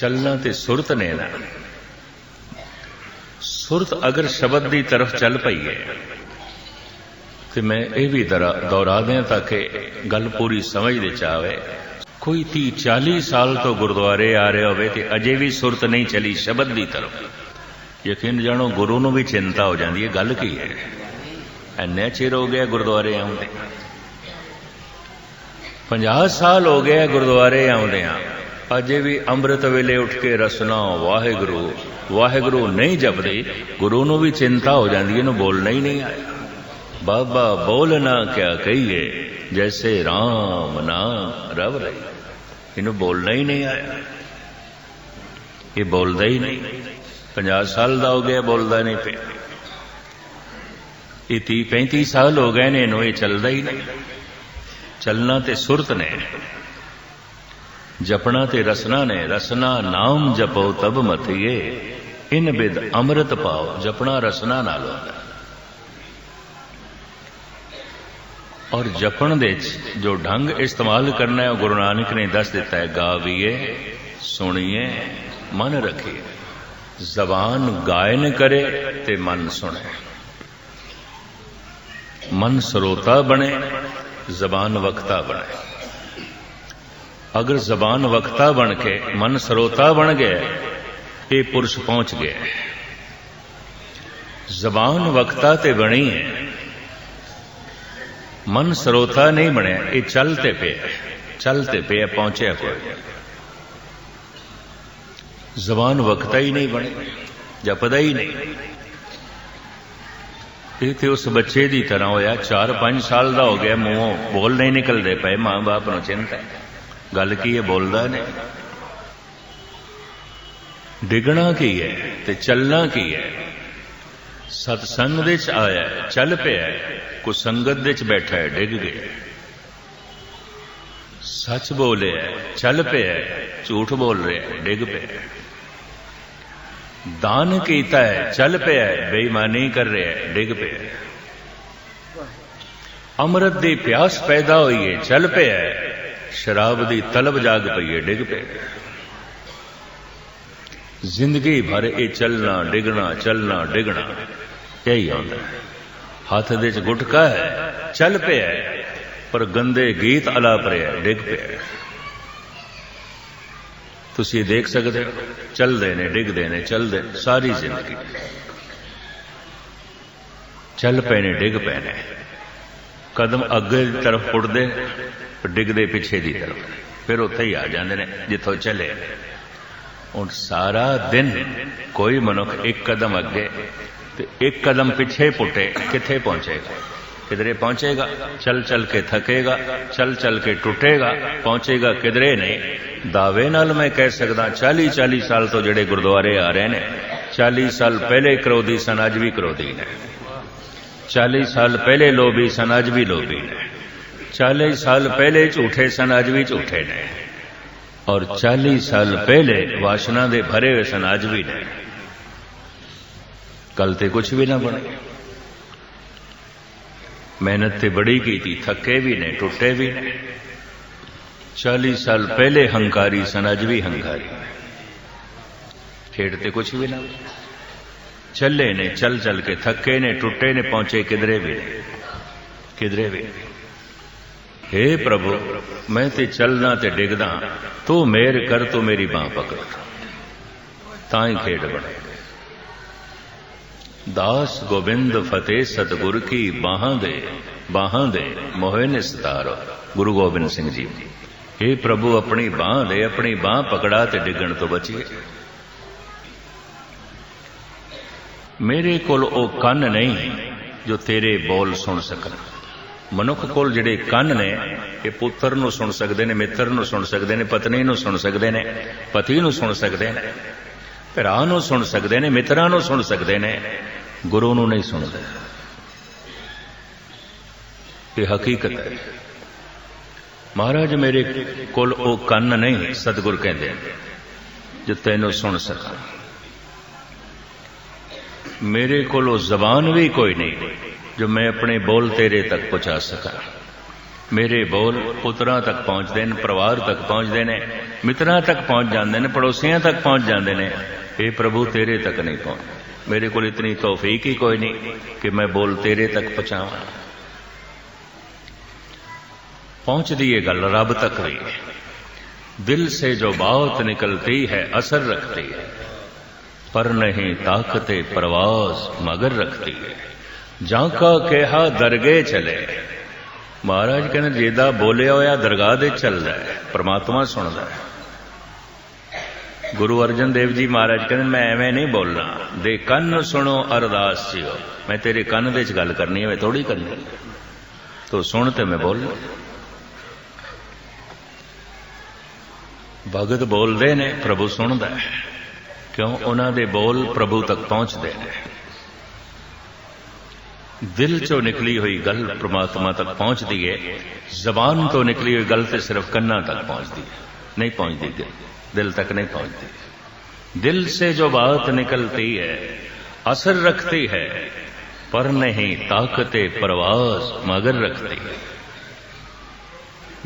ਚੱਲਣਾ ਤੇ ਸੁਰਤ ਨੇ ਨਾ। ਸੁਰਤ ਅਗਰ ਸ਼ਬਦ ਦੀ ਤਰਫ ਚੱਲ ਪਈ ਹੈ, ਤੇ ਮੈਂ ਇਹ ਵੀ ਦਰਾ ਦੁਹਰਾ ਦਿਆਂ ਤਾਂ ਕਿ ਗੱਲ ਪੂਰੀ ਸਮਝ ਦੇ ਚ ਆਵੇ। ਕੋਈ 30 40 ਸਾਲ ਤੋਂ ਗੁਰਦੁਆਰੇ ਆ ਰਿਹਾ ਹੋਵੇ ਤੇ ਅਜੇ ਵੀ ਸੁਰਤ ਨਹੀਂ ਚਲੀ ਸ਼ਬਦ ਦੀ ਤਰਫ। ਯਕੀਨ ਜਾਣੋ, ਗੁਰੂ ਨੂੰ ਵੀ ਚਿੰਤਾ ਹੋ ਜਾਂਦੀ ਹੈ, ਗੱਲ ਕੀ ਹੈ? ਐਨੇ ਚਿਰ ਹੋ ਗਿਆ ਗੁਰਦੁਆਰੇ ਆਉਂਦੇ। 50 ਸਾਲ ਹੋ ਗਏ ਗੁਰਦੁਆਰੇ ਆਉਂਦੇ ਆ ਅਜੇ ਵੀ ਅੰਮ੍ਰਿਤ ਵੇਲੇ ਉੱਠ ਕੇ ਰਸਨਾ, ਵਾਹਿਗੁਰੂ। ਵਾਹਿਗੁਰੂ ਨਹੀਂ ਜਪਦੇ, ਗੁਰੂ ਨੂੰ ਵੀ ਚਿੰਤਾ ਹੋ ਜਾਂਦੀ, ਇਹਨੂੰ ਬੋਲਣਾ ਹੀ ਨਹੀਂ ਆਇਆ। ਬਾਬਾ ਬੋਲਣਾ ਕਿਆ ਕਹੀਏ, ਜੈਸੇ RAM ਨਾਮ ਰਵ ਰਹੀ ਇਹਨੂੰ ਬੋਲਣਾ ਹੀ ਨਹੀਂ ਆਇਆ। ਇਹ ਬੋਲਦਾ ਹੀ ਨਹੀਂ। 50 ਸਾਲ ਦਾ ਹੋ ਗਿਆ, ਬੋਲਦਾ ਨਹੀਂ ਪਿਆ। ਇਹ 30 35 ਸਾਲ ਹੋ ਗਏ ਨੇ ਇਹਨੂੰ, ਇਹ ਚੱਲਦਾ ਹੀ ਨਹੀਂ। ਚੱਲਣਾ ਤੇ ਸੁਰਤ ਨੇ। ਜਪਣਾ ਤੇ ਰਸਨਾ ਨੇ, ਰਸਨਾ ਨਾਮ ਜਪੋ ਤਬ ਮਥੀਏ ਇਨ ਬਿਦ ਅੰਮ੍ਰਿਤ ਪਾਓ, ਜਪਣਾ ਰਸਨਾ ਨਾਲ ਹੁੰਦਾ। ਔਰ ਜਪਣ ਦੇ ਜੋ ਢੰਗ ਇਸਤੇਮਾਲ ਕਰਨਾ ਹੈ, ਉਹ ਗੁਰੂ ਨਾਨਕ ਨੇ ਦੱਸ ਦਿੱਤਾ ਹੈ, ਗਾਵੀਏ, ਸੁਣੀਏ, ਮਨ ਰੱਖੀਏ। ਜ਼ਬਾਨ ਗਾਇਨ ਕਰੇ ਤੇ ਮਨ ਸੁਣੇ। ਮਨ ਸਰੋਤਾ ਬਣੇ, ਜ਼ਬਾਨ ਵਕਤਾ ਬਣੇ। ਅਗਰ ਜ਼ਬਾਨ ਵਕਤਾ ਬਣ ਕੇ ਮਨ ਸਰੋਤਾ ਬਣ ਗਿਆ ਇਹ ਪੁਰਸ਼ ਪਹੁੰਚ ਗਿਆ ਜ਼ਬਾਨ ਵਕਤਾ ਤੇ ਬਣੀ ਹੈ ਮਨ ਸਰੋਤਾ ਨਹੀਂ ਬਣਿਆ ਇਹ ਚੱਲਤੇ ਪਿਆ ਚੱਲਤੇ ਪਿਆ ਪਹੁੰਚਿਆ ਕੋਈ ਜ਼ਬਾਨ ਵਕਤਾ ਹੀ ਨਹੀਂ ਬਣੀ ਜਪਦਾ ਹੀ ਨਹੀਂ ਇਹ ਤੇ ਉਸ ਬੱਚੇ ਦੀ ਤਰ੍ਹਾਂ ਹੋਇਆ 4-5 ਸਾਲ ਦਾ ਹੋ ਗਿਆ ਮੂੰਹੋਂ ਬੋਲ ਨਹੀਂ ਨਿਕਲਦੇ ਪਏ ਮਾਂ-ਬਾਪ ਨੂੰ ਚਿੰਤਾ ਗੱਲ ਕੀ ਹੈ ਬੋਲਦਾ ਨਹੀਂ ਡਿਗਣਾ ਕੀ ਹੈ ਤੇ ਚੱਲਣਾ ਕੀ ਹੈ ਸਤਸੰਗ ਦੇ ਚ ਆਇਆ ਚੱਲ ਪਿਆ ਕੋ ਸੰਗਤ ਦੇ ਚ ਬੈਠਾ ਹੈ ਡਿੱਗ ਗਿਆ ਸੱਚ ਬੋਲਿਆ ਚੱਲ ਪਿਆ ਝੂਠ ਬੋਲ ਰਿਹਾ ਡਿੱਗ ਪਿਆ ਦਾਨ ਕੀਤਾ ਹੈ ਚੱਲ ਪਿਆ ਬੇਈਮਾਨੀ ਕਰ ਰਿਹਾ ਡਿੱਗ ਪਿਆ ਅੰਮ੍ਰਿਤ ਦੀ ਪਿਆਸ ਪੈਦਾ ਹੋਈ ਹੈ ਚੱਲ ਪਿਆ ਸ਼ਰਾਬ ਦੀ ਤਲਬ ਜਾਗ ਪਈ ਹੈ ਡਿੱਗ ਪਏ। ਜ਼ਿੰਦਗੀ ਭਰ ਇਹ ਚੱਲਣਾ, ਡਿਗਣਾ ਚੱਲਣਾ, ਡਿਗਣਾ, ਇਹੀ ਆਉਂਦਾ ਹੱਥ ਦੇ ਚ ਗੁਟਕਾ ਹੈ, ਚੱਲ ਪਿਆ ਪਰ ਗੰਦੇ ਗੀਤ ਅਲਾਪ ਰਿਹਾ ਡਿੱਗ ਪਿਆ ਤੁਸੀਂ ਦੇਖ ਸਕਦੇ ਹੋ, ਚੱਲਦੇ ਨੇ, ਡਿੱਗਦੇ ਨੇ, ਚੱਲਦੇ ਸਾਰੀ ਜ਼ਿੰਦਗੀ। ਚੱਲ ਪਏ ਨੇ, ਡਿੱਗ ਪਏ ਨੇ। ਕਦਮ ਅੱਗੇ ਦੀ ਤਰਫ ਉੱਡਦੇ ਡਿੱਗਦੇ ਪਿੱਛੇ ਦੀ ਤਰਫ ਫਿਰ ਉੱਥੇ ਹੀ ਆ ਜਾਂਦੇ ਨੇ ਜਿੱਥੋਂ ਚੱਲੇ ਹੁਣ ਸਾਰਾ ਦਿਨ ਕੋਈ ਮਨੁੱਖ ਇੱਕ ਕਦਮ ਅੱਗੇ ਤੇ ਇੱਕ ਕਦਮ ਪਿੱਛੇ ਪੁੱਟੇ ਕਿੱਥੇ ਪਹੁੰਚੇਗਾ ਕਿਧਰੇ ਪਹੁੰਚੇਗਾ ਚਲ ਚਲ ਕੇ ਥਕੇਗਾ ਚਲ ਚਲ ਕੇ ਟੁੱਟੇਗਾ ਪਹੁੰਚੇਗਾ ਕਿਧਰੇ ਨਹੀਂ ਦਾਅਵੇ ਨਾਲ ਮੈਂ ਕਹਿ ਸਕਦਾ 40 40 ਸਾਲ ਤੋਂ ਜਿਹੜੇ ਗੁਰਦੁਆਰੇ ਆ ਰਹੇ ਨੇ 40 ਸਾਲ ਪਹਿਲੇ ਕਰੋਧੀ ਸਨ ਅੱਜ ਵੀ ਕਰੋਧੀ ਨੇ 40 ਸਾਲ ਪਹਿਲੇ ਲੋਭੀ ਸਨ, ਅੱਜ ਵੀ ਲੋਭੀ ਨੇ। 40 ਸਾਲ ਪਹਿਲੇ ਝੂਠੇ ਸਨ, ਅੱਜ ਵੀ ਝੂਠੇ ਨੇ। ਔਰ 40 ਸਾਲ ਪਹਿਲੇ ਵਾਸ਼ਨਾ ਦੇ ਭਰੇ ਹੋਏ ਸਨ, ਅੱਜ ਵੀ ਨੇ। ਕੱਲ ਤੇ ਕੁਝ ਵੀ ਨਾ ਬਣੇ। ਮਿਹਨਤ ਤੇ ਬੜੀ ਕੀਤੀ, ਥੱਕੇ ਵੀ ਨੇ, ਟੁੱਟੇ ਵੀ ਨੇ। 40 ਸਾਲ ਪਹਿਲੇ ਹੰਕਾਰੀ ਸਨ, ਅੱਜ ਵੀ ਹੰਕਾਰੀ ਖੇਡ ਤੇ ਕੁਝ ਵੀ ਨਾ ਬਣੇ। ਚੱਲੇ ਨੇ ਚੱਲ ਚੱਲ ਕੇ ਥੱਕੇ ਨੇ, ਟੁੱਟੇ ਨੇ, ਪਹੁੰਚੇ ਕਿਧਰੇ ਵੀ ਕਿਧਰੇ ਵੀ हे ਪ੍ਰਭੂ, ਮੈਂ ਤੇ ਚੱਲਣਾ ਤੇ ਡਿੱਗਦਾ, ਤੂੰ ਮੇਰ ਕਰ, ਤੂੰ ਮੇਰੀ ਬਾਹ ਪਕੜ। ਤਾਂ ਹੀ ਖੇਡ ਬਣੇ ਦਾਸ ਗੋਬਿੰਦ ਫਤਿਹ ਸਤਗੁਰ ਕੀ ਬਾਹਾਂ ਦੇ ਬਾਹਾਂ ਦੇ ਮੋਹੇ ਨੇ ਨਿਸਤਾਰ। ਗੁਰੂ ਗੋਬਿੰਦ ਸਿੰਘ ਜੀ हे ਪ੍ਰਭੂ, ਆਪਣੀ ਬਾਹ ਦੇ, ਆਪਣੀ ਬਾਹ ਪਕੜਾ ਤੇ ਡਿੱਗਣ ਤੋਂ ਬਚੀਏ। ਮੇਰੇ ਕੋਲ ਉਹ ਕੰਨ ਨਹੀਂ ਜੋ ਤੇਰੇ ਬੋਲ ਸੁਣ ਸਕਣ। ਮਨੁੱਖ ਕੋਲ ਜਿਹੜੇ ਕੰਨ ਨੇ, ਇਹ ਪੁੱਤਰ ਨੂੰ ਸੁਣ ਸਕਦੇ ਨੇ, ਮਿੱਤਰ ਨੂੰ ਸੁਣ ਸਕਦੇ ਨੇ, ਪਤਨੀ ਨੂੰ ਸੁਣ ਸਕਦੇ ਨੇ, ਪਤੀ ਨੂੰ ਸੁਣ ਸਕਦੇ ਨੇ, ਭਰਾ ਨੂੰ ਸੁਣ ਸਕਦੇ ਨੇ, ਮਿੱਤਰਾਂ ਨੂੰ ਸੁਣ ਸਕਦੇ ਨੇ, ਗੁਰੂ ਨੂੰ ਨਹੀਂ ਸੁਣਦੇ। ਇਹ ਹਕੀਕਤ ਹੈ। ਮਹਾਰਾਜ, ਮੇਰੇ ਕੋਲ ਉਹ ਕੰਨ ਨਹੀਂ, ਸਤਿਗੁਰ ਕਹਿੰਦੇ ਜੋ ਤੈਨੂੰ ਸੁਣ ਸਕਾਂ मेरे को जबान भी कोई नहीं जो मैं अपने बोल तेरे तक पहुँचा सका। मेरे बोल पुत्रा तक पहुँच देने, परिवार तक पहुँच देने, मित्रा तक पहुँच जाते हैं पड़ोसियों तक पहुँच जाते हैं हे प्रभु, तेरे तक नहीं पहुँच। मेरे को इतनी तोफीक ही कोई नहीं कि मैं बोल तेरे तक पहुंचाव। पहुँच दी ये गल रब तक भी। दिल से जो बात निकलती है, असर रखती है। पर नहीं ताकते प्रवास मगर रखती है जाका कहा दरगे चले ਮਹਾਰਾਜ ਕਹਿੰਦੇ ਜਿਹਦਾ ਬੋਲਿਆ ਹੋਇਆ ਦਰਗਾਹ ਦੇ ਚੱਲਦਾ ਹੈ ਪ੍ਰਮਾਤਮਾ ਸੁਣਦਾ ਹੈ ਗੁਰੂ ਅਰਜਨ ਦੇਵ ਜੀ ਮਹਾਰਾਜ ਕਹਿੰਦੇ ਮੈਂ ਐਵੇਂ ਨਹੀਂ ਬੋਲਣਾ ਦੇ ਕੰਨ ਸੁਣੋ ਅਰਦਾਸ ਜਿਓ ਮੈਂ ਤੇਰੇ ਕੰਨ ਦੇ ਵਿੱਚ ਗੱਲ ਕਰਨੀ ਹੈ ਥੋੜੀ ਕਰਨੀ ਤੋ ਸੁਣ ਤੇ ਮੈਂ ਬੋਲ ਭਗਤ ਬੋਲਦੇ ਨੇ ਪ੍ਰਭੂ ਸੁਣਦਾ ਹੈ ਕਿਉਂ ਉਹਨਾਂ ਦੇ ਬੋਲ ਪ੍ਰਭੂ ਤੱਕ ਪਹੁੰਚਦੇ ਨੇ ਦਿਲ ਚੋਂ ਨਿਕਲੀ ਹੋਈ ਗੱਲ ਪ੍ਰਮਾਤਮਾ ਤੱਕ ਪਹੁੰਚਦੀ ਹੈ ਜ਼ਬਾਨ ਤੋਂ ਨਿਕਲੀ ਹੋਈ ਗੱਲ ਤੇ ਸਿਰਫ ਕੰਨਾਂ ਤੱਕ ਪਹੁੰਚਦੀ ਹੈ ਨਹੀਂ ਪਹੁੰਚਦੀ ਦਿਲ ਦਿਲ ਤੱਕ नहीं पहुंचती दिल से जो बात निकलती है असर रखती है पर नहीं ताकते प्रवास मगर रखती है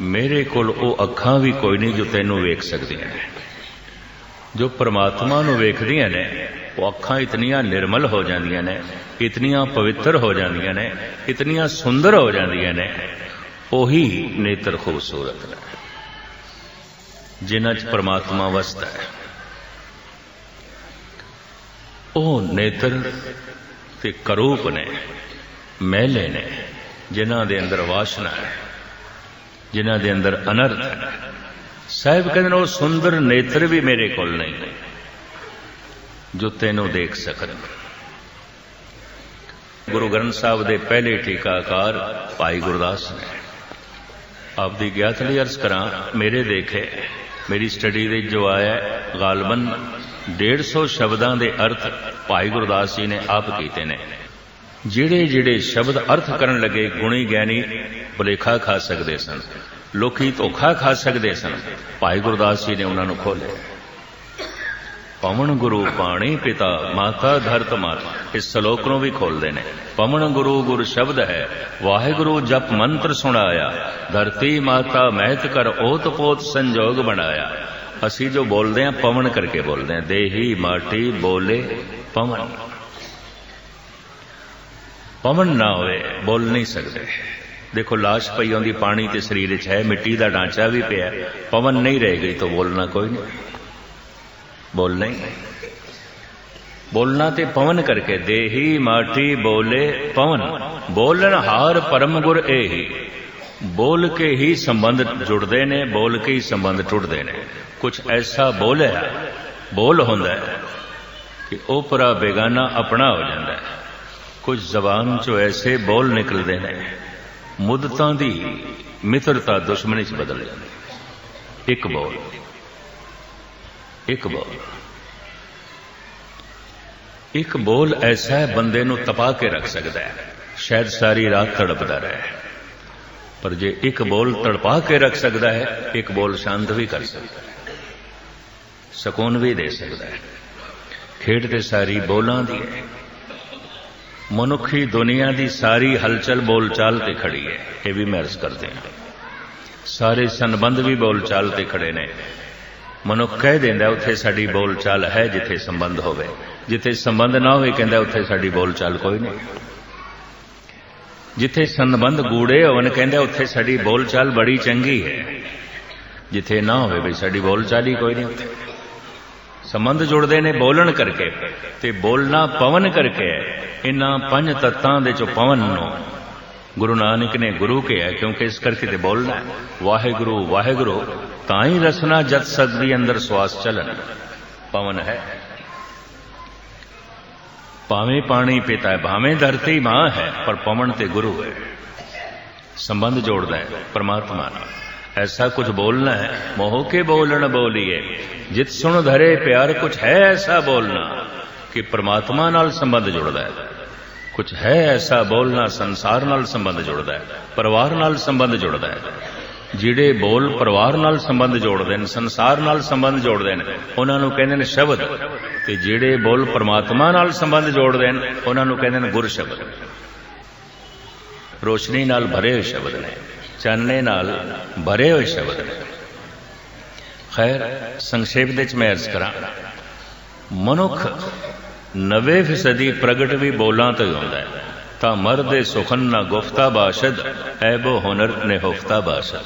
ਮੇਰੇ ਕੋਲ ਉਹ ਅੱਖਾਂ ਵੀ ਕੋਈ ਨਹੀਂ ਜੋ ਤੈਨੂੰ ਵੇਖ ਸਕਦੀਆਂ ਨੇ ਜੋ ਪ੍ਰਮਾਤਮਾ ਨੂੰ ਵੇਖਦੀਆਂ ਨੇ, ਉਹ ਅੱਖਾਂ ਇਤਨੀਆਂ ਨਿਰਮਲ ਹੋ ਜਾਂਦੀਆਂ ਨੇ, ਇਤਨੀਆਂ ਪਵਿੱਤਰ ਹੋ ਜਾਂਦੀਆਂ ਨੇ, ਇਤਨੀਆਂ ਸੁੰਦਰ ਹੋ ਜਾਂਦੀਆਂ ਨੇ, ਉਹੀ ਨੇਤਰ ਖੂਬਸੂਰਤ ਨੇ। ਜਿਨ੍ਹਾਂ 'ਚ ਪ੍ਰਮਾਤਮਾ ਵਸਦਾ ਹੈ। ਉਹ ਨੇਤਰ ਤੇ ਕਰੂਪ ਨੇ, ਮਹਿਲੇ ਨੇ, ਜਿਨ੍ਹਾਂ ਦੇ ਅੰਦਰ ਵਾਸ਼ਨਾ ਹੈ, ਜਿਨ੍ਹਾਂ ਦੇ ਅੰਦਰ ਅਨਰਥ ਹੈ। ਸਾਹਿਬ ਕਹਿੰਦੇ ਨੇ, ਉਹ ਸੁੰਦਰ ਨੇਤਰ ਵੀ ਮੇਰੇ ਕੋਲ ਨਹੀਂ, ਜੋ ਤੈਨੂੰ ਦੇਖ ਸਕਣ ਗੁਰੂ ਗ੍ਰੰਥ ਸਾਹਿਬ ਦੇ ਪਹਿਲੇ ਟੀਕਾਕਾਰ ਭਾਈ ਗੁਰਦਾਸ ਨੇ ਆਪਦੀ ਗਿਆਤ ਲਈ ਅਰਜ਼ ਕਰਾਂ, ਮੇਰੇ ਦੇਖੇ, ਮੇਰੀ ਸਟੱਡੀ ਦੇ ਜੋ ਆਇਆ ਗਾਲਬਨ 150 ਸ਼ਬਦਾਂ ਦੇ ਅਰਥ ਭਾਈ ਗੁਰਦਾਸ ਜੀ ਨੇ ਆਪ ਕੀਤੇ ਨੇ। ਜਿਹੜੇ ਜਿਹੜੇ ਸ਼ਬਦ ਅਰਥ ਕਰਨ ਲੱਗੇ, ਗੁਣੀ ਗਿਆਨੀ ਭੁਲੇਖਾ ਖਾ ਸਕਦੇ ਸਨ। ਲੋਕੀ ਧੋਖਾ ਖਾ ਸਕਦੇ ਸਨ। ਭਾਈ ਗੁਰਦਾਸ ਜੀ ਨੇ ਉਹਨਾਂ ਨੂੰ ਖੋਲਿਆ ਪਵਨ ਗੁਰੂ ਪਾਣੀ ਪਿਤਾ ਮਾਤਾ ਧਰਤ ਮਾਤਾ, ਇਸ ਸ਼ਲੋਕ ਨੂੰ ਵੀ ਖੋਲਦੇ ਨੇ। ਪਵਨ ਗੁਰੂ ਗੁਰ ਸ਼ਬਦ ਹੈ, ਵਾਹਿਗੁਰੂ ਜਪ ਮੰਤਰ ਸੁਣਾਇਆ। ਧਰਤੀ ਮਾਤਾ ਮਹਿਤ ਕਰ ਓਤ ਪੋਤ ਸੰਜੋਗ ਬਣਾਇਆ। ਅਸੀਂ ਜੋ ਬੋਲਦੇ ਹਾਂ, ਪਵਨ ਕਰਕੇ ਬੋਲਦੇ ਹਾਂ। ਦੇਹੀ ਮਾਟੀ ਬੋਲੇ ਪਵਨ। ਪਵਨ ਨਾ ਹੋਵੇ, ਬੋਲ ਨਹੀਂ ਸਕਦੇ। ਦੇਖੋ, ਲਾਸ਼ ਪਈ ਆਉਂਦੀ ਪਾਣੀ ਤੇ ਸਰੀਰ ਵਿੱਚ ਹੈ, ਮਿੱਟੀ ਦਾ ਢਾਂਚਾ ਵੀ ਪਿਆ। ਪਵਨ ਨਹੀਂ ਰਹਿ ਗਈ ਤਾਂ ਬੋਲਣਾ ਕੋਈ ਨਹੀਂ। ਬੋਲਣਾ ਹੀ ਬੋਲਣਾ ਤੇ ਪਵਨ ਕਰਕੇ ਦੇਹੀ ਮਾਟੀ ਬੋਲੇ ਪਵਨ। ਬੋਲਣ ਹਾਰ ਪਰਮ ਗੁਰ ਇਹੀ ਬੋਲ ਕੇ ਹੀ ਸੰਬੰਧ ਜੁੜਦੇ ਨੇ, ਬੋਲ ਕੇ ਹੀ ਸੰਬੰਧ ਟੁੱਟਦੇ ਨੇ। ਕੁਝ ਐਸਾ ਬੋਲਿਆ ਬੋਲ ਹੁੰਦਾ ਹੈ ਕਿ ਉਹ ਪਰਾ ਬੇਗਾਨਾ ਆਪਣਾ ਹੋ ਜਾਂਦਾ ਹੈ। ਕੁਝ ਜ਼ਬਾਨ ਚੋਂ ਐਸੇ ਬੋਲ ਨਿਕਲਦੇ ਨੇ ਮੁੱਦਤਾਂ ਦੀ ਮਿੱਤਰਤਾ ਦੁਸ਼ਮਣੀ 'ਚ ਬਦਲ ਜਾਂਦੀ। ਇੱਕ ਬੋਲ। ਇੱਕ ਬੋਲ। ਇੱਕ ਬੋਲ ਐਸਾ ਹੈ, ਬੰਦੇ ਨੂੰ ਤਪਾ ਕੇ ਰੱਖ ਸਕਦਾ ਹੈ। ਸ਼ਾਇਦ ਸਾਰੀ ਰਾਤ ਤੜਪਦਾ ਰਹੇ। ਪਰ ਜੇ ਇੱਕ ਬੋਲ ਤੜਪਾ ਕੇ ਰੱਖ ਸਕਦਾ ਹੈ, ਇੱਕ ਬੋਲ ਸ਼ਾਂਤ ਵੀ ਕਰ ਸਕਦਾ ਹੈ। ਸਕੂਨ ਵੀ ਦੇ ਸਕਦਾ ਹੈ। ਖੇਡ ਤੇ ਸਾਰੀ ਬੋਲਾਂ ਦੀ ਹੈ। ਮਨੁੱਖੀ ਦੁਨੀਆ ਦੀ ਸਾਰੀ ਹਲਚਲ ਬੋਲਚਾਲ ਤੇ ਖੜੀ ਹੈ। ਇਹ ਵੀ ਮਹਿਰਸ ਕਰਦੇ ਹਾਂ। ਸਾਰੇ ਸੰਬੰਧ ਵੀ ਬੋਲਚਾਲ ਤੇ ਖੜੇ ਨੇ। ਮਨੁੱਖ ਕਹਿ ਦਿੰਦਾ, ਉੱਥੇ ਸਾਡੀ ਬੋਲਚਾਲ ਹੈ ਜਿੱਥੇ ਸੰਬੰਧ ਹੋਵੇ। ਜਿੱਥੇ ਸੰਬੰਧ ਨਾ ਹੋਵੇ, ਕਹਿੰਦਾ, ਉੱਥੇ ਸਾਡੀ ਬੋਲਚਾਲ ਕੋਈ ਨਹੀਂ। ਜਿੱਥੇ ਸੰਬੰਧ ਗੂੜੇ ਹੋਣ ਕਹਿੰਦਾ, ਉੱਥੇ ਸਾਡੀ ਬੋਲਚਾਲ ਬੜੀ ਚੰਗੀ ਹੈ। ਜਿੱਥੇ ਨਾ ਹੋਵੇ, ਵੀ ਸਾਡੀ ਬੋਲਚਾਲ ਹੀ ਕੋਈ ਨਹੀਂ ਉੱਥੇ। ਸੰਬੰਧ ਜੁੜਦੇ ਨੇ ਬੋਲਣ ਕਰਕੇ ਤੇ ਬੋਲਣਾ ਪਵਨ ਕਰਕੇ ਇਹਨਾਂ ਪੰਜ ਤੱਤਾਂ ਦੇ ਚੋਂ ਪਵਨ ਨੂੰ ਗੁਰੂ ਨਾਨਕ ਨੇ ਗੁਰੂ ਕਿਹਾ, ਕਿਉਂਕਿ ਇਸ ਕਰਕੇ ਤੇ ਬੋਲਣਾ ਵਾਹਿਗੁਰੂ ਵਾਹਿਗੁਰੂ, ਤਾਂ ਹੀ ਰਸਨਾ ਜਤ ਸਕਦੀ ਅੰਦਰ ਸਵਾਸ ਚੱਲਣ। ਪਵਨ ਹੈ। ਭਾਵੇਂ ਪਾਣੀ ਪੀਤਾ ਹੈ, ਭਾਵੇਂ ਧਰਤੀ ਮਾਂ ਹੈ, ਪਰ ਪਵਨ ਤੇ ਗੁਰੂ ਹੈ। ਸੰਬੰਧ ਜੋੜਦਾ ਹੈ ਪਰਮਾਤਮਾ ਨਾਲ। ऐसा कुछ बोलना है मोह के बोलन बोलिए जित सुन धरे प्यार कुछ है ऐसा बोलना कि परमात्मा नाल संबंध जुड़दा है कुछ है ऐसा बोलना संसार नाल संबंध जुड़दा है परिवार नाल संबंध जुड़दा है ਜਿਹੜੇ ਬੋਲ ਪਰਿਵਾਰ ਨਾਲ ਸੰਬੰਧ ਜੋੜਦੇ ਨੇ ਸੰਸਾਰ ਨਾਲ ਸੰਬੰਧ ਜੋੜਦੇ ਨੇ ਉਹਨਾਂ ਨੂੰ ਕਹਿੰਦੇ ਨੇ ਸ਼ਬਦ ਤੇ ਜਿਹੜੇ ਬੋਲ ਪਰਮਾਤਮਾ ਨਾਲ ਸੰਬੰਧ ਜੋੜਦੇ ਨੇ ਉਹਨਾਂ ਨੂੰ ਕਹਿੰਦੇ ਨੇ ਗੁਰ ਸ਼ਬਦ ਰੋਸ਼ਨੀ ਨਾਲ ਭਰੇ ਹੋਏ ਸ਼ਬਦ ਨੇ ਚਾਨਣੇ ਨਾਲ ਭਰੇ ਹੋਏ ਸ਼ਬਦ ਨੇ। ਖੈਰ, ਸੰਖੇਪ ਦੇ ਚ ਮੈਂ ਅਰਜ਼ ਕਰਾਂ, ਮਨੁੱਖ 90% ਪ੍ਰਗਟ ਵੀ ਬੋਲਾਂ ਤੋਂ ਹੀ ਹੁੰਦਾ ਹੈ। ਤਾਂ ਮਰਦੇ ਸੁਖਨ ਨਾ ਗੁਫਤਾ ਬਾਸ਼ਦ, ਐਬੋ ਹੁਨਰ ਨੇ ਹੁਫਤਾ ਬਾਸ਼ਦ।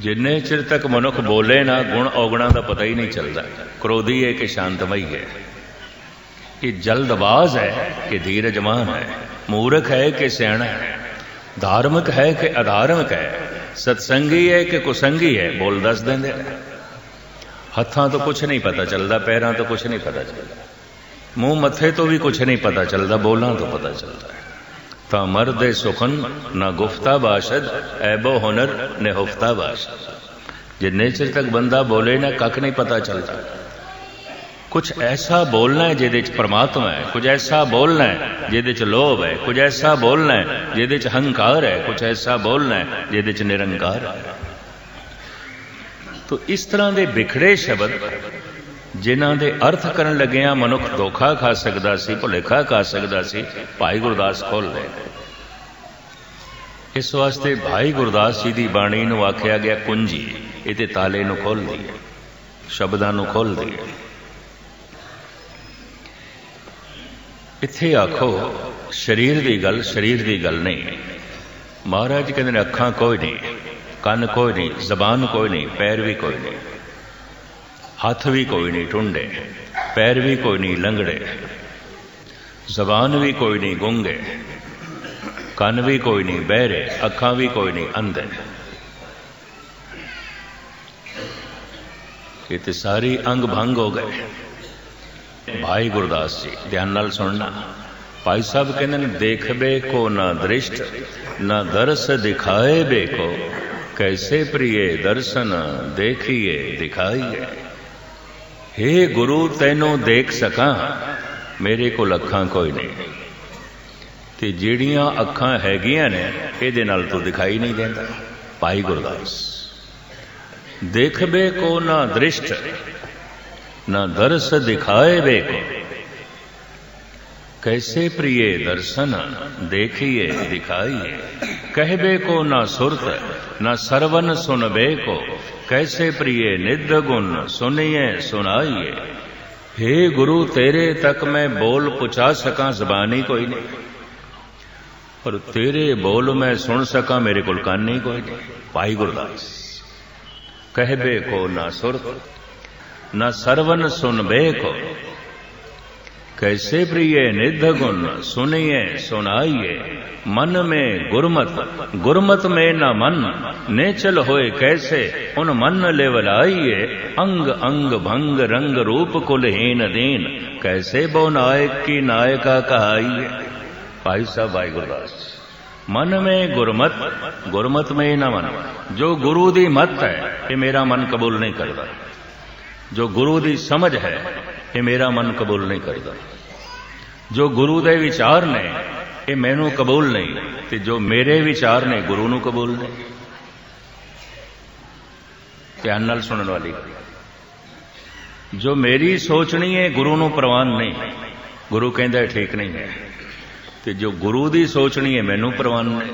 ਜਿੰਨੇ ਚਿਰ ਤੱਕ ਮਨੁੱਖ ਬੋਲੇ ਨਾ, ਗੁਣ ਔਗਣਾ ਦਾ ਪਤਾ ਹੀ ਨਹੀਂ ਚੱਲਦਾ। ਕ੍ਰੋਧੀ ਹੈ ਕਿ ਸ਼ਾਂਤਮਈ ਹੈ। ਕਿ ਜਲਦਬਾਜ਼ ਹੈ ਕਿ ਧੀਰਜਮਾਨ ਹੈ। ਮੂਰਖ ਹੈ ਕਿ ਸਿਆਣਾ ਹੈ। ਧਾਰਮਿਕ ਹੈ ਕਿ ਅਧਾਰਮਿਕ ਹੈ ਸਤਸੰਗੀ ਹੈ ਕਿ ਕੁਸੰਗੀ ਹੈ ਬੋਲ ਦੱਸ ਦਿੰਦੇ ਹੱਥਾਂ ਤੋਂ ਕੁਝ ਨਹੀਂ ਪਤਾ ਚੱਲਦਾ ਪੈਰਾਂ ਤੋਂ ਕੁਝ ਨਹੀਂ ਪਤਾ ਚੱਲਦਾ ਮੂੰਹ ਮੱਥੇ ਤੋਂ ਵੀ ਕੁਝ ਨਹੀਂ ਪਤਾ ਚੱਲਦਾ ਬੋਲਾਂ ਤੋਂ ਪਤਾ ਚੱਲਦਾ ਹੈ ਤਾਂ ਮਰਦੇ ਸੁਖਨ ਨਾ ਗੁਫਤਾ ਬਾਸ਼ਦ ਐਬੋ ਹੁਨਰ ਨੇ ਹੁਫਤਾ ਬਾਸ਼ਦ ਜਿੰਨੇ ਚਿਰ ਤੱਕ ਬੰਦਾ ਬੋਲੇ ਨਾ ਕੱਖ ਨਹੀਂ ਪਤਾ ਚੱਲਦਾ ਕੁਝ ਐਸਾ ਬੋਲਣਾ ਹੈ ਜਿਹਦੇ ਚ ਪਰਮਾਤਮਾ ਹੈ ਕੁਝ ਐਸਾ ਬੋਲਣਾ ਹੈ ਜਿਹਦੇ ਚ ਲੋਭ ਹੈ ਕੁਝ ਐਸਾ ਬੋਲਣਾ ਹੈ ਜਿਹਦੇ ਚ ਹੰਕਾਰ ਹੈ ਕੁਝ ਐਸਾ ਬੋਲਣਾ ਹੈ ਜਿਹਦੇ ਚ ਨਿਰੰਕਾਰ ਹੈ। ਤੋ ਇਸ ਤਰ੍ਹਾਂ ਦੇ ਵਿਖੜੇ ਸ਼ਬਦ ਜਿਨ੍ਹਾਂ ਦੇ ਅਰਥ ਕਰਨ ਲੱਗਿਆ ਮਨੁੱਖ ਧੋਖਾ ਖਾ ਸਕਦਾ ਸੀ, ਭੁਲੇਖਾ ਖਾ ਸਕਦਾ ਸੀ, ਭਾਈ ਗੁਰਦਾਸ ਖੋਲ ਲੈ ਇਸ ਵਾਸਤੇ ਭਾਈ ਗੁਰਦਾਸ ਜੀ ਦੀ ਬਾਣੀ ਨੂੰ ਆਖਿਆ ਗਿਆ ਕੁੰਜੀ ਇਹ ਤੇ ਤਾਲੇ ਨੂੰ ਖੋਲਦੀ ਹੈ ਸ਼ਬਦਾਂ ਨੂੰ ਖੋਲਦੀ ਹੈ ਇੱਥੇ ਆਖੋ, ਸਰੀਰ ਦੀ ਗੱਲ ਸਰੀਰ ਦੀ ਗੱਲ ਨਹੀਂ। ਮਹਾਰਾਜ ਕਹਿੰਦੇ ਨੇ ਅੱਖਾਂ ਕੋਈ ਨਹੀਂ, ਕੰਨ ਕੋਈ ਨਹੀਂ, ਜ਼ਬਾਨ ਕੋਈ ਨਹੀਂ, ਪੈਰ ਵੀ ਕੋਈ ਨਹੀਂ। ਹੱਥ ਵੀ ਕੋਈ ਨਹੀਂ ਟੁੰਡੇ, ਪੈਰ ਵੀ ਕੋਈ ਨਹੀਂ ਲੰਗੜੇ। ਜ਼ਬਾਨ ਵੀ ਕੋਈ ਨਹੀਂ ਗੁੰਗੇ, ਕੰਨ ਵੀ ਕੋਈ ਨਹੀਂ ਬਹਿਰੇ, ਅੱਖਾਂ ਵੀ ਕੋਈ ਨਹੀਂ ਅੰਧੇ। ਇਹ ਤੇ ਸਾਰੀ ਅੰਗ ਭੰਗ ਹੋ ਗਏ। ਭਾਈ ਗੁਰਦਾਸ ਜੀ, ਧਿਆਨ ਨਾਲ ਸੁਣਨਾ। ਭਾਈ ਸਾਹਿਬ ਕਹਿੰਦੇ ਨੇ ਦੇਖਬੇ ਕੋ ਨਾ ਦ੍ਰਿਸ਼ਟ, ਨਾ ਦਰਸ ਦਿਖਾਏ ਬੇਕੋ। ਕੈਸੇ ਪ੍ਰਿਏ ਦਰਸ਼ਨ ਦੇਖੀਏ, ਦਿਖਾਈਏ। ਹੇ ਗੁਰੂ, ਤੈਨੂੰ ਦੇਖ ਸਕਾਂ, ਮੇਰੇ ਕੋਲ ਅੱਖਾਂ ਕੋਈ ਨਹੀਂ। ਤੇ ਜਿਹੜੀਆਂ ਅੱਖਾਂ ਹੈਗੀਆਂ ਨੇ, ਇਹਦੇ ਨਾਲ ਤੂੰ ਦਿਖਾਈ ਨਹੀਂ ਦਿੰਦਾ। ਭਾਈ ਗੁਰਦਾਸ ਦੇਖਬੇ ਕੋ ਨਾ ਦ੍ਰਿਸ਼ਟ ना दर्श दिखाए वे को कैसे प्रिय दर्शन देखिए दिखाइए कहबे को ना सुरत ना सरवन सुनबे को कैसे प्रिय निध गुण सुनिए सुनाइए हे गुरु तेरे तक मैं बोल पुछा सका जबानी कोई नहीं और तेरे बोल मैं सुन सका मेरे को कान नहीं कोई नहीं भाई गुरुदास कहबे को ना सुरत न सरवन सुनबे को कैसे प्रिय निध गुण सुनिए सुनाइए मन में गुरमत गुरमत में न मन नेचल होए कैसे उन मन लेवलाइए अंग अंग भंग रंग रूप कुलहीन दीन कैसे बो नायक की नायका कहाइए भाई साहब भाई गुरदास मन में गुरमत गुरमत में न मन जो गुरु दी मत है ये मेरा मन कबूल नहीं करता ਜੋ ਗੁਰੂ ਦੀ ਸਮਝ ਹੈ ਇਹ ਮੇਰਾ ਮਨ ਕਬੂਲ ਨਹੀਂ ਕਰਦਾ। ਜੋ ਗੁਰੂ ਦੇ ਵਿਚਾਰ ਨੇ ਇਹ ਮੈਨੂੰ ਕਬੂਲ ਨਹੀਂ ਤੇ ਜੋ ਮੇਰੇ ਵਿਚਾਰ ਨੇ ਗੁਰੂ ਨੂੰ ਕਬੂਲ ਨੇ ਧਿਆਨ ਨਾਲ ਸੁਣਨ ਵਾਲੀ ਜੋ ਮੇਰੀ ਸੋਚਣੀ ਹੈ ਗੁਰੂ ਨੂੰ ਪ੍ਰਵਾਨ ਨਹੀਂ। ਗੁਰੂ ਕਹਿੰਦਾ ਠੀਕ ਨਹੀਂ ਹੈ। ਤੇ ਜੋ ਗੁਰੂ ਦੀ ਸੋਚਣੀ ਹੈ ਮੈਨੂੰ ਪ੍ਰਵਾਨ ਨਹੀਂ।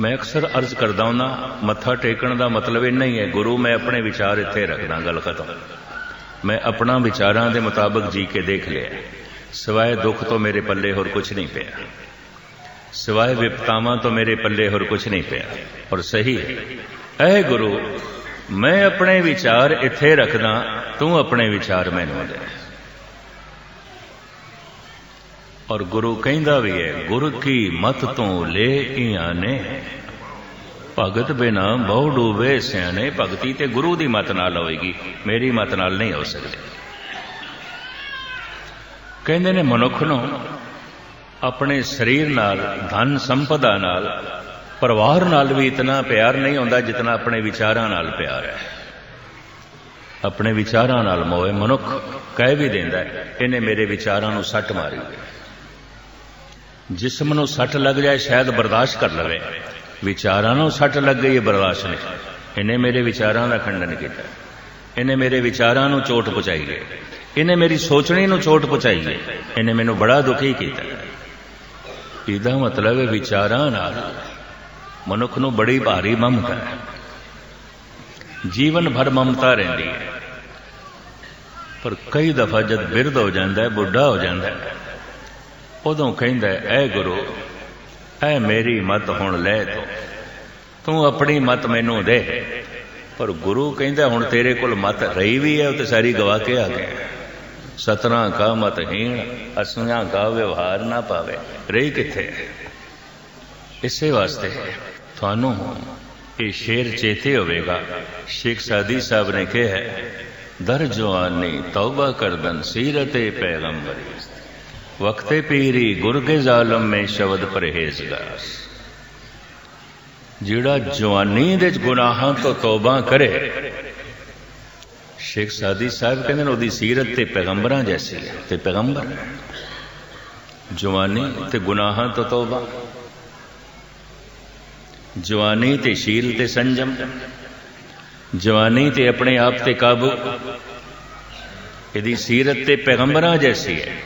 ਮੈਂ ਅਕਸਰ ਅਰਜ਼ ਕਰਦਾ ਹਾਂ ਮੱਥਾ ਟੇਕਣ ਦਾ ਮਤਲਬ ਇੰਨਾ ਹੀ ਹੈ, ਗੁਰੂ, ਮੈਂ ਆਪਣੇ ਵਿਚਾਰ ਇੱਥੇ ਰੱਖਣਾ ਗੱਲ ਖਤਮ। ਮੈਂ ਆਪਣਾ ਵਿਚਾਰਾਂ ਦੇ ਮੁਤਾਬਕ ਜੀ ਕੇ ਦੇਖ ਲਿਆ। ਸਿਵਾਏ ਦੁੱਖ ਤੋਂ ਮੇਰੇ ਪੱਲੇ ਹੋਰ ਕੁਝ ਨਹੀਂ ਪਿਆ। ਸਿਵਾਏ ਵਿਪਤਾਵਾਂ ਤੋਂ ਮੇਰੇ ਪੱਲੇ ਹੋਰ ਕੁਝ ਨਹੀਂ ਪਿਆ। ਔਰ ਸਹੀ ਹੈ। ਐ ਗੁਰੂ, ਮੈਂ ਆਪਣੇ ਵਿਚਾਰ ਇੱਥੇ ਰੱਖਦਾ, ਤੂੰ ਆਪਣੇ ਵਿਚਾਰ ਮੈਨੂੰ ਦੇ। ਔਰ ਗੁਰੂ ਕਹਿੰਦਾ ਵੀ ਹੈ, ਗੁਰ ਕੀ ਮਤ ਤੋਂ ਲੈ ਇਆਂ ਨੇ। ਭਗਤ ਬਿਨਾ ਬਹੁ ਡੂਬੇ ਸਿਆਣੇ, ਭਗਤੀ ਤੇ ਗੁਰੂ ਦੀ ਮਤ ਨਾਲ ਹੋਏਗੀ। ਮੇਰੀ ਮਤ ਨਾਲ ਨਹੀਂ ਹੋ ਸਕਦੀ। ਕਹਿੰਦੇ ਨੇ ਮਨੁੱਖ ਨੂੰ ਆਪਣੇ ਸਰੀਰ ਨਾਲ, ਧਨ ਸੰਪਦਾ ਨਾਲ, ਪਰਿਵਾਰ ਨਾਲ ਵੀ ਇਤਨਾ ਪਿਆਰ ਨਹੀਂ ਹੁੰਦਾ ਜਿਤਨਾ ਆਪਣੇ ਵਿਚਾਰਾਂ ਨਾਲ ਪਿਆਰ ਹੈ। ਆਪਣੇ ਵਿਚਾਰਾਂ ਨਾਲ ਮੋਏ ਮਨੁੱਖ, ਕਹਿ ਵੀ ਦਿੰਦਾ ਇਹਨੇ ਮੇਰੇ ਵਿਚਾਰਾਂ ਨੂੰ ਸੱਟ ਮਾਰੀ। ਜਿਸਮ ਨੂੰ ਸੱਟ ਲੱਗ ਜਾਏ ਸ਼ਾਇਦ ਬਰਦਾਸ਼ਤ ਕਰ ਲਵੇ। ਵਿਚਾਰਾਂ ਨੂੰ ਸੱਟ ਲੱਗ ਗਈ ਬਰਦਾਸ਼ਤ ਨਹੀਂ ਇਹਨੇ ਮੇਰੇ ਵਿਚਾਰਾਂ ਦਾ ਖੰਡਨ ਕੀਤਾ। ਇਹਨੇ ਮੇਰੇ ਵਿਚਾਰਾਂ ਨੂੰ ਚੋਟ ਪਹੁੰਚਾਈ ਹੈ ਇਹਨੇ ਮੇਰੀ ਸੋਚਣੀ ਨੂੰ ਚੋਟ ਪਹੁੰਚਾਈ ਹੈ ਇਹਨੇ ਮੈਨੂੰ ਬੜਾ ਦੁਖੀ ਕੀਤਾ। ਇਹਦਾ ਮਤਲਬ ਹੈ ਵਿਚਾਰਾਂ ਨਾਲ ਮਨੁੱਖ ਨੂੰ ਬੜੀ ਭਾਰੀ ਮਮਤਾ ਹੈ। ਜੀਵਨ ਭਰ ਮਮਤਾ ਰਹਿੰਦੀ ਹੈ ਪਰ ਕਈ ਦਫਾ ਜਦ ਬਿਰਧ ਹੋ ਜਾਂਦਾ ਹੈ, ਬੁੱਢਾ ਹੋ ਜਾਂਦਾ ਹੈ ਉਦੋਂ ਕਹਿੰਦਾ ਹੈ, ਐ ਗੁਰੂ ਐ ਮੇਰੀ ਮਤ ਹੁਣ ਲੈ ਤੂੰ। ਤੂੰ ਆਪਣੀ ਮਤ ਮੈਨੂੰ ਦੇ। ਪਰ ਗੁਰੂ ਕਹਿੰਦਾ ਹੁਣ ਤੇਰੇ ਕੋਲ ਮਤ ਰਹੀ ਵੀ ਹੈ ਉਹ ਤੇ ਸਾਰੀ ਗਵਾ ਕੇ ਆ ਗਿਆ ਸਤਨਾ ਕਾ ਮਤ ਹੀਣ ਅਸਨਾ ਕਾ ਵਿਵਹਾਰ ਨਾ ਪਾਵੇ। ਰਹੀ ਕਿੱਥੇ? ਇਸੇ ਵਾਸਤੇ ਤੁਹਾਨੂੰ ਇਹ ਸ਼ੇਰ ਚੇਤੇ ਹੋਵੇਗਾ। ਸ਼ੇਖ ਸਾਦੀ ਸਾਹਿਬ ਨੇ ਕਿਹਾ ਦਰ ਜਵਾਨੀ ਤੌਬਾ ਕਰਦਨ ਸੀਰਤੇ ਪੈਗੰਬਰੀ। ਵਕਤੇ ਪੀਰੀ ਗੁਰ ਕੇ ਜ਼ਾਲਮ ਮੇ ਸ਼ਬਦ ਪਰਹੇਜ਼ਗਾਰ ਜਿਹੜਾ ਜਵਾਨੀ ਦੇ ਗੁਨਾਹਾਂ ਤੋਂ ਤੌਬਾ ਕਰੇ, ਸ਼ੇਖ ਸਾਦੀ ਸਾਹਿਬ ਕਹਿੰਦੇ ਨੇ ਉਹਦੀ ਸੀਰਤ ਤੇ ਪੈਗੰਬਰਾਂ ਜੈਸੀ ਹੈ, ਤੇ ਪੈਗੰਬਰ ਜਵਾਨੀ ਤੇ ਗੁਨਾਹਾਂ ਤੋਂ ਤੌਬਾ। ਜਵਾਨੀ ਤੇ ਸ਼ੀਲ ਤੇ ਸੰਜਮ। ਜਵਾਨੀ ਤੇ ਆਪਣੇ ਆਪ ਤੇ ਕਾਬੂ। ਇਹਦੀ ਸੀਰਤ ਤੇ ਪੈਗੰਬਰਾਂ ਜੈਸੀ ਹੈ।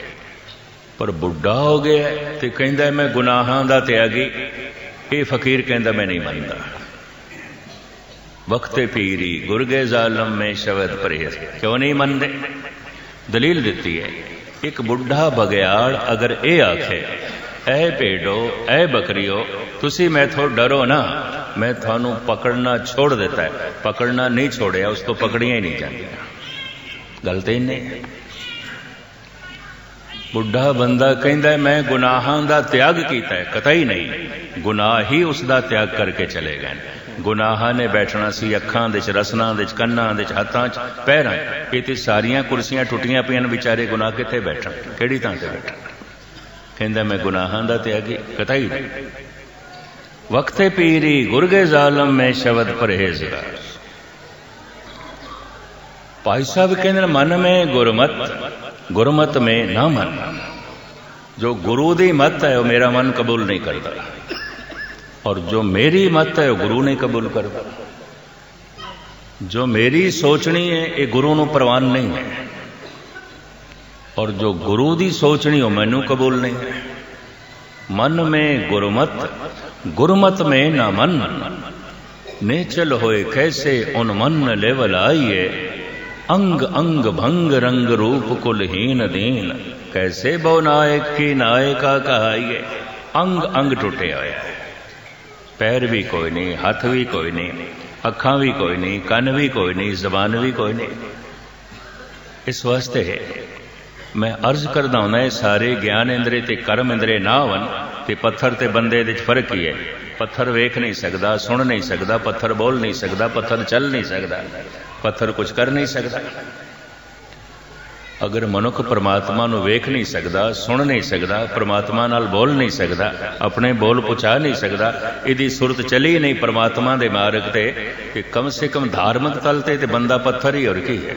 ਪਰ ਬੁੱਢਾ ਹੋ ਗਿਆ ਤੇ ਕਹਿੰਦਾ ਮੈਂ ਗੁਨਾਹਾਂ ਦਾ ਤਿਆਗੀ। ਇਹ ਫਕੀਰ ਕਹਿੰਦਾ ਮੈਂ ਨਹੀਂ ਮੰਨਦਾ। ਵਕਤੇ ਪੀਰੀ ਗੁਰਗੇ ਜ਼ਾਲਮ ਮੈਂ ਸ਼ਬਦ ਪਰਹੇਜ਼। ਕਿਉਂ ਨਹੀਂ ਮੰਨਦੇ? ਦਲੀਲ ਦਿੱਤੀ ਹੈ, ਇੱਕ ਬੁੱਢਾ ਬਗਿਆੜ ਅਗਰ ਇਹ ਆਖੇ, ਐ ਭੇਡੋ, ਐ ਬੱਕਰੀਓ, ਤੁਸੀਂ ਮੈਥੋਂ ਡਰੋ ਨਾ। ਮੈਂ ਤੁਹਾਨੂੰ ਪਕੜਨਾ ਛੋੜ ਦਿੱਤਾ ਹੈ। ਪਕੜਨਾ ਨਹੀਂ ਛੋੜਿਆ, ਉਸ ਤੋਂ ਪਕੜੀਆਂ ਹੀ ਨਹੀਂ ਜਾਂਦੀਆਂ। ਗੱਲ ਤੇ ਇੰਨੇ ਬੁੱਢਾ ਬੰਦਾ ਕਹਿੰਦਾ, ਮੈਂ ਗੁਨਾਹਾਂ ਦਾ ਤਿਆਗ ਕੀਤਾ ਹੈ ਹੀ ਨਹੀਂ। ਗੁਨਾਹ ਹੀ ਉਸ ਦਾ ਤਿਆਗ ਕਰਕੇ ਚਲੇ ਗਏ ਗੁਨਾਹਾਂ ਨੇ ਬੈਠਣਾ ਸੀ ਅੱਖਾਂ ਦੇ ਚ ਰਸਨਾਂ ਦੇ ਚ ਕੰਨਾਂ ਦੇ ਚ ਹੱਥਾਂ ਚ ਪੈਰਾਂ ਇਹ ਤੇ ਸਾਰੀਆਂ ਕੁਰਸੀਆਂ ਟੁੱਟੀਆਂ ਪਈਆਂ ਨੇ, ਵਿਚਾਰੇ ਗੁਨਾਹ ਕਿੱਥੇ ਬੈਠਣ? ਕਿਹੜੀ ਥਾਂ ਤੇ ਬੈਠਣ? ਕਹਿੰਦਾ, ਮੈਂ ਗੁਨਾਹਾਂ ਦਾ ਤਿਆਗੀ, ਕਤਈ ਨਹੀਂ। ਵਕਤੇ ਪੀਰੀ, ਗੁਰਗੇ ਜ਼ਾਲਮ, ਮੈਂ ਸ਼ਬਦ ਪਰਹੇਜ਼ਗਾਰ। ਭਾਈ ਸਾਹਿਬ ਕਹਿੰਦੇ ਨੇ, ਮਨ ਮੈਂ ਗੁਰਮਤ ਗੁਰਮਤ में ਨਾ ਮਨ ਜੋ ਗੁਰੂ ਦੀ ਮਤ ਹੈ ਉਹ ਮੇਰਾ ਮਨ ਕਬੂਲ ਨਹੀਂ ਕਰਦਾ ਔਰ ਜੋ ਮੇਰੀ ਮਤ ਹੈ ਉਹ ਗੁਰੂ ਨਹੀਂ ਕਬੂਲ ਕਰਦਾ ਜੋ ਮੇਰੀ ਸੋਚਣੀ ਹੈ ਇਹ ਗੁਰੂ ਨੂੰ ਪ੍ਰਵਾਨ ਨਹੀਂ ਹੈ ਔਰ ਜੋ ਗੁਰੂ ਦੀ ਸੋਚਣੀ ਉਹ ਮੈਨੂੰ ਕਬੂਲ ਨਹੀਂ ਹੈ ਮਨ में ਗੁਰਮਤ ਗੁਰਮਤ में ਨਾ ਮਨ नेचल होए कैसे उन मन लेवल आइए अंग अंग भंग रंग रूप कुलहीन दीन कैसे बो नायक की नायका कहाइए अंग अंग टूटे होए पैर भी कोई नहीं हथ भी कोई नहीं अखा भी कोई नहीं कन भी कोई नहीं जबान भी कोई नहीं इस वास्ते ਮੈਂ ਅਰਜ਼ ਕਰਦਾ ਹਾਂ ਇਹ ਸਾਰੇ ਗਿਆਨ ਇੰਦਰੇ ਤੇ ਕਰਮ ਇੰਦਰੇ ਨਾ ਹੋਣ ਤੇ ਪੱਥਰ ਤੇ ਬੰਦੇ ਦੇ ਵਿੱਚ ਫਰਕ ਹੀ ਹੈ ਪੱਥਰ ਵੇਖ ਨਹੀਂ ਸਕਦਾ ਸੁਣ ਨਹੀਂ ਸਕਦਾ ਪੱਥਰ ਬੋਲ ਨਹੀਂ ਸਕਦਾ ਪੱਥਰ ਚੱਲ ਨਹੀਂ ਸਕਦਾ ਪੱਥਰ ਕੁਝ ਕਰ ਨਹੀਂ ਸਕਦਾ। ਅਗਰ ਮਨੁੱਖ ਪ੍ਰਮਾਤਮਾ ਨੂੰ ਵੇਖ ਨਹੀਂ ਸਕਦਾ, ਸੁਣ ਨਹੀਂ ਸਕਦਾ, ਪ੍ਰਮਾਤਮਾ ਨਾਲ ਬੋਲ ਨਹੀਂ ਸਕਦਾ, ਆਪਣੇ ਬੋਲ ਪਹੁੰਚਾ ਨਹੀਂ ਸਕਦਾ, ਇਹਦੀ ਸੁਰਤ ਚਲੀ ਨਹੀਂ ਪ੍ਰਮਾਤਮਾ ਦੇ ਮਾਰਗ ਤੇ ਕਿ ਕਮ ਸੇ ਕਮ ਧਾਰਮਿਕ ਤਲ ਤੇ ਤੇ ਬੰਦਾ ਪੱਥਰ ਹੀ ਹੋਰ ਕੀ ਹੈ?